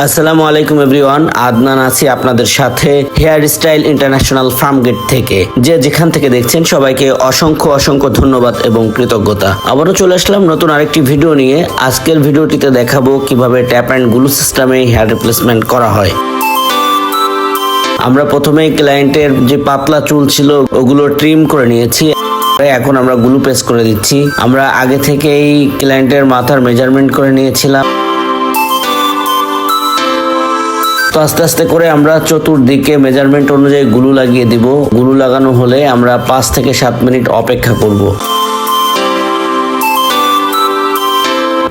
আসসালামু আলাইকুম এভরিওয়ান, আদনান আছি আপনাদের সাথে hair style international Farmgate থেকে। যে যেখান থেকে দেখছেন সবাইকে অসংখ্য অসংখ্য ধন্যবাদ এবং কৃতজ্ঞতা। আবারও চলে আসলাম নতুন আরেকটি ভিডিও নিয়ে। আজকের ভিডিওটিতে দেখাবো কীভাবে ট্যাপ অ্যান্ড গ্লু সিস্টেমে হেয়ার রিপ্লেসমেন্ট করা হয়। আমরা প্রথমেই ক্লায়েন্টের যে পাতলা চুল ছিল, ওগুলো ট্রিম করে নিয়েছি। এখন আমরা গ্লু পেস করে দিচ্ছি। আমরা আগে থেকেই ক্লায়েন্টের মাথার মেজারমেন্ট করে নিয়েছিলাম। তো আস্তে আস্তে করে আমরা চতুর্দিকে মেজারমেন্ট অনুযায়ী গুলু লাগিয়ে দিব। গুলু লাগানো হলে আমরা পাঁচ থেকে সাত মিনিট অপেক্ষা করব।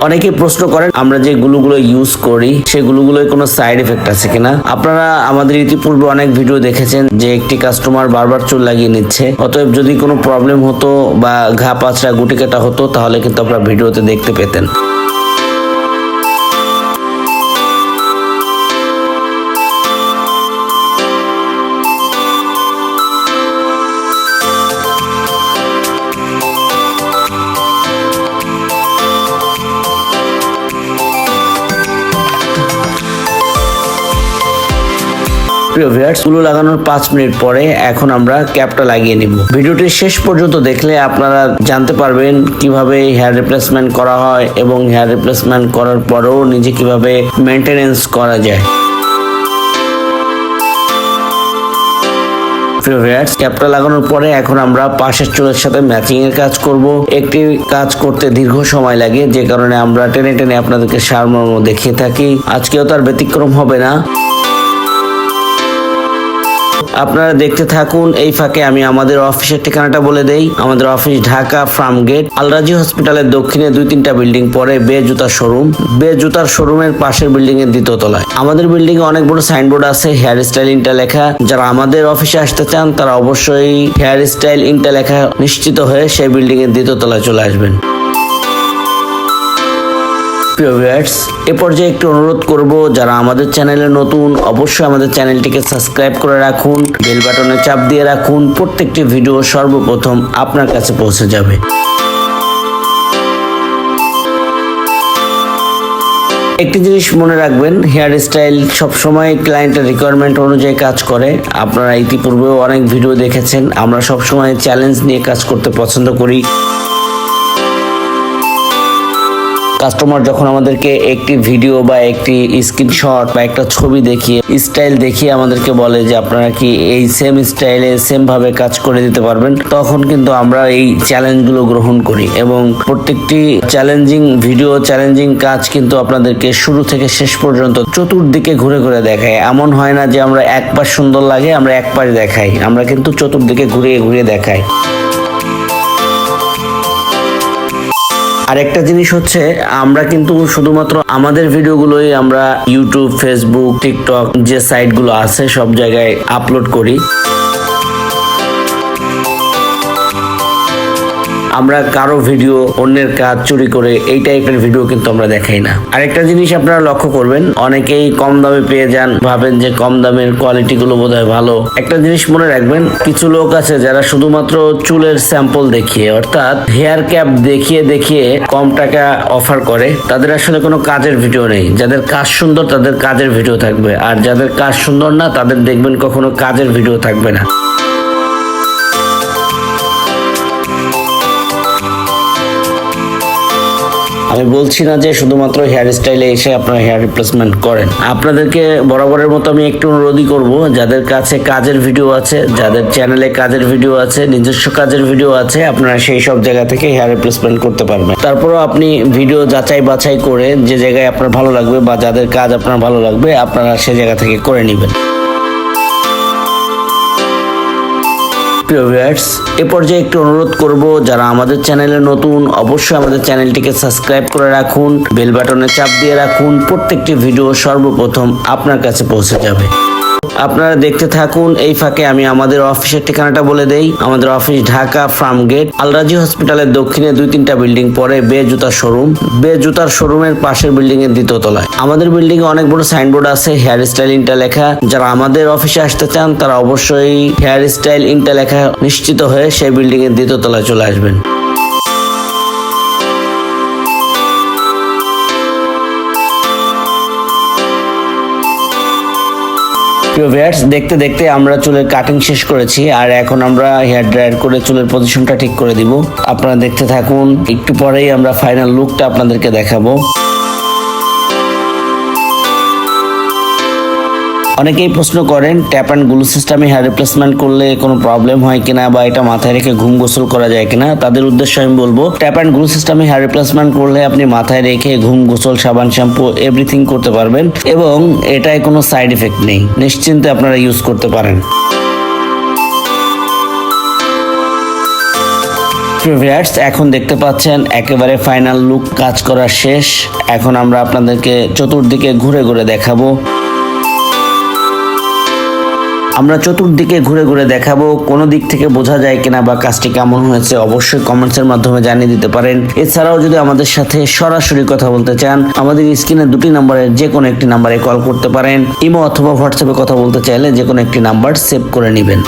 অনেকে প্রশ্ন করেন, আমরা যে গুলুগুলো ইউজ করি সেই গুলুগুলোর কোনো সাইড এফেক্ট আছে কিনা? আপনারা আমাদের ইতিপূর্বে অনেক ভিডিও দেখেছেন যে একটি কাস্টমার বারবার চুল লাগিয়ে নিচ্ছে। অতএব যদি কোনো প্রবলেম হতো বা ঘা পাঁচড়া গুটি কাটা হতো, তাহলে কিন্তু আপনারা ভিডিওতে দেখতে পেতেন। প্রিয় ভিউয়ার্সগুলো লাগানোর পাঁচ মিনিট পরে এখন আমরা ক্যাপটা লাগিয়ে নিব। ভিডিওটি শেষ পর্যন্ত দেখলে আপনারা জানতে পারবেন কীভাবে হেয়ার রিপ্লেসমেন্ট করা হয় এবং হেয়ার রিপ্লেসমেন্ট করার পরেও নিজে কীভাবে মেনটেনেন্স করা যায়। ভিউয়ার্স ক্যাপটা লাগানোর পরে এখন আমরা পাশের চুলের সাথে ম্যাচিং এর কাজ করব। একটি কাজ করতে দীর্ঘ সময় লাগে, যে কারণে আমরা টেনে টেনে আপনাদেরকে সারমর্ম দেখিয়ে থাকি। আজকেও তার ব্যতিক্রম হবে না। আপনারা দেখতে থাকুন, এই ফাঁকে আমি আমাদের অফিসের ঠিকানাটা বলে দেই। আমাদের অফিস ঢাকা ফার্ম গেট আলরাজি হসপিটালের দক্ষিণে দুই তিনটা বিল্ডিং পরে বে জুতার শোরুম বে জুতার শোরুমের পাশের বিল্ডিং এর দ্বিতীয় তলায়। আমাদের বিল্ডিং এ অনেক বড় সাইনবোর্ড আছে হেয়ার স্টাইল ইন্টা লেখা। যারা আমাদের অফিসে আসতে চান, তারা অবশ্যই হেয়ার স্টাইল ইন্টা লেখা নিশ্চিত হয়ে সেই বিল্ডিং এর দ্বিতীয় তলায় চলে আসবেন। প্রিয় ভিউয়ার্স এ পর্যায়ে একটু অনুরোধ করব, যারা আমাদের চ্যানেলে নতুন, অবশ্যই আমাদের চ্যানেলটিকে সাবস্ক্রাইব করে রাখুন বেল বাটনে চাপ দিয়ে রাখুন, প্রত্যেকটি ভিডিও সর্বপ্রথম আপনার কাছে পৌঁছে যাবে। একটি জিনিস মনে রাখবেন হেয়ার স্টাইল সবসময় ক্লায়েন্টের রিকোয়ারমেন্ট অনুযায়ী কাজ করে। আপনারা ইতিপূর্বেও অনেক ভিডিও দেখেছেন, আমরা সবসময় চ্যালেঞ্জ নিয়ে কাজ করতে পছন্দ করি। কাস্টমার যখন আমাদেরকে একটি ভিডিও বা একটি স্ক্রিনশট বা একটা ছবি দেখিয়ে স্টাইল দেখিয়ে আমাদেরকে বলে যে আপনারা কি এই সেম স্টাইলে সেম ভাবে কাজ করে দিতে পারবেন, তখন কিন্তু আমরা এই চ্যালেঞ্জগুলো গ্রহণ করি এবং প্রত্যেকটি চ্যালেঞ্জিং ভিডিও চ্যালেঞ্জিং কাজ কিন্তু আপনাদেরকে শুরু থেকে শেষ পর্যন্ত চতুর্দিকে ঘুরে ঘুরে দেখায়। এমন হয় না যে আমরা এক সুন্দর লাগে, আমরা এক দেখাই। আমরা কিন্তু চতুর্দিকে ঘুরিয়ে ঘুরিয়ে দেখাই। আরেকটা জিনিস হচ্ছে, আমরা কিন্তু শুধুমাত্র আমাদের ভিডিওগুলোই আমরা ইউটিউব ফেসবুক টিকটক যে সাইটগুলো আছে সব জায়গায় আপলোড করি। আমরা কারও ভিডিও, অন্যের কাজ চুরি করে এই টাইপের ভিডিও কিন্তু আমরা দেখাই না। আরেকটা জিনিস আপনারা লক্ষ্য করবেন, অনেকেই কম দামে পেয়ে যান, ভাবেন যে কম দামের কোয়ালিটি গুলো বোধহয় ভালো। একটা জিনিস মনে রাখবেন, কিছু লোক আছে যারা শুধুমাত্র চুলের স্যাম্পল দেখিয়ে, অর্থাৎ হেয়ার ক্যাপ দেখিয়ে দেখিয়ে কম টাকা অফার করে, তাদের আসলে কোনো কাজের ভিডিও নেই। যাদের কাজ সুন্দর, তাদের কাজের ভিডিও থাকবে। আর যাদের কাজ সুন্দর না, তাদের দেখবেন কখনো কাজের ভিডিও থাকবে না। আমি বলছি না যে শুধুমাত্র হেয়ার স্টাইলে এসে আপনারা হেয়ার রিপ্লেসমেন্ট করেন। আপনাদেরকে বরাবরের মতো আমি একটু অনুরোধই করব, যাদের কাছে কাজের ভিডিও আছে, যাদের চ্যানেলে কাজের ভিডিও আছে, নিজস্ব কাজের ভিডিও আছে, আপনারা সেই সব জায়গা থেকে হেয়ার রিপ্লেসমেন্ট করতে পারবেন। তারপরও আপনি ভিডিও যাচাই বাছাই করে যে জায়গায় আপনার ভালো লাগবে বা যাদের কাজ আপনার ভালো লাগবে, আপনারা সে জায়গা থেকে করে নেবেন। প্রিয় ভিউয়ার্স এ পর্যায়ে একটু অনুরোধ করব, যারা আমাদের চ্যানেলে নতুন, অবশ্যই আমাদের চ্যানেলটিকে সাবস্ক্রাইব করে রাখুন বেল বাটনে চাপ দিয়ে রাখুন, প্রত্যেকটি ভিডিও সর্বপ্রথম আপনার কাছে পৌঁছে যাবে। আপনারা দেখতে থাকুন, এই ফাঁকে আমি আমাদের অফিসের ঠিকানাটা বলে দেই। আমাদের অফিস ঢাকা ফার্ম গেট, আলরাজি হসপিটালের দক্ষিণে দুই তিনটা বিল্ডিং পরে বে জুতার শোরুম। বে জুতার শোরুমের পাশের বিল্ডিং এর দ্বিতীয় তলায়। আমাদের বিল্ডিং এ অনেক বড় সাইনবোর্ড আছে, হেয়ার স্টাইল ইন্টা লেখা। যারা আমাদের অফিসে আসতে চান, তারা অবশ্যই হেয়ার স্টাইল ইন্টা লেখা নিশ্চিত হয়ে সেই বিল্ডিং এর দ্বিতীয় তলায় চলে আসবেন। প্রিয় ভিউয়ার্স দেখতে দেখতে আমরা চুলের কাটিং শেষ করেছি আর এখন আমরা হেয়ার ড্রায়ার করে চুলের পজিশনটা ঠিক করে দিব। আপনারা দেখতে থাকুন, একটু পরেই আমরা ফাইনাল লুকটা আপনাদেরকে দেখাবো। অনেকেই প্রশ্ন করেন ট্যাপ অ্যান্ড গ্লু সিস্টেমে হেয়ার রিপ্লেসমেন্ট করলে কোনো প্রবলেম হয় কিনা বা এটা মাথায় রেখে ঘুম গোসল করা যায় কিনা? তাদের উদ্দেশ্যে আমি বলব ট্যাপ অ্যান্ড গ্লু সিস্টেমে হেয়ার রিপ্লেসমেন্ট করলে আপনি মাথায় রেখে ঘুম, গোসল, সাবান শ্যাম্পু এভরিথিং করতে পারবেন এবং এটায় কোনো সাইড এফেক্ট নেই। নিশ্চিন্তে আপনারা ইউজ করতে পারেন। এখন দেখতে পাচ্ছেন একেবারে ফাইনাল লুক কাজ করা শেষ। এখন আমরা আপনাদেরকে চতুর্দিকে ঘুরে ঘুরে দেখাবো। আমরা চতুর্দিকে ঘুরে ঘুরে দেখাবো কোনো দিক থেকে বোঝা যায় কিনা বা কাজটি কেমন হয়েছে, অবশ্যই কমেন্টসের মাধ্যমে জানিয়ে দিতে পারেন। এছাড়াও যদি আমাদের সাথে সরাসরি কথা বলতে চান, আমাদের স্ক্রিনে দুটি নাম্বারে যে কোনো একটি নাম্বারে কল করতে পারেন। ইমো অথবা হোয়াটসঅ্যাপে কথা বলতে চাইলে যে কোনো একটি নাম্বার সেভ করে নেবেন।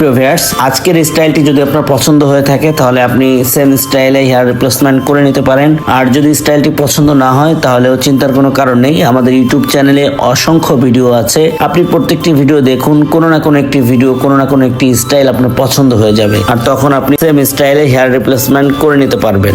প্রিয় ভিউয়ার্স আজকের স্টাইলটি যদি আপনার পছন্দ হয়ে থাকে, তাহলে আপনি সেম স্টাইলে হেয়ার রিপ্লেসমেন্ট করে নিতে পারেন। আর যদি স্টাইলটি পছন্দ না হয়, তাহলেও চিন্তার কোনো কারণ নেই। আমাদের ইউটিউব চ্যানেলে অসংখ্য ভিডিও আছে। আপনি প্রত্যেকটি ভিডিও দেখুন, কোনো না কোনো একটি ভিডিও কোনো না কোনো একটি স্টাইল আপনার পছন্দ হয়ে যাবে। আর তখন আপনি সেম স্টাইলে হেয়ার রিপ্লেসমেন্ট করে নিতে পারবেন।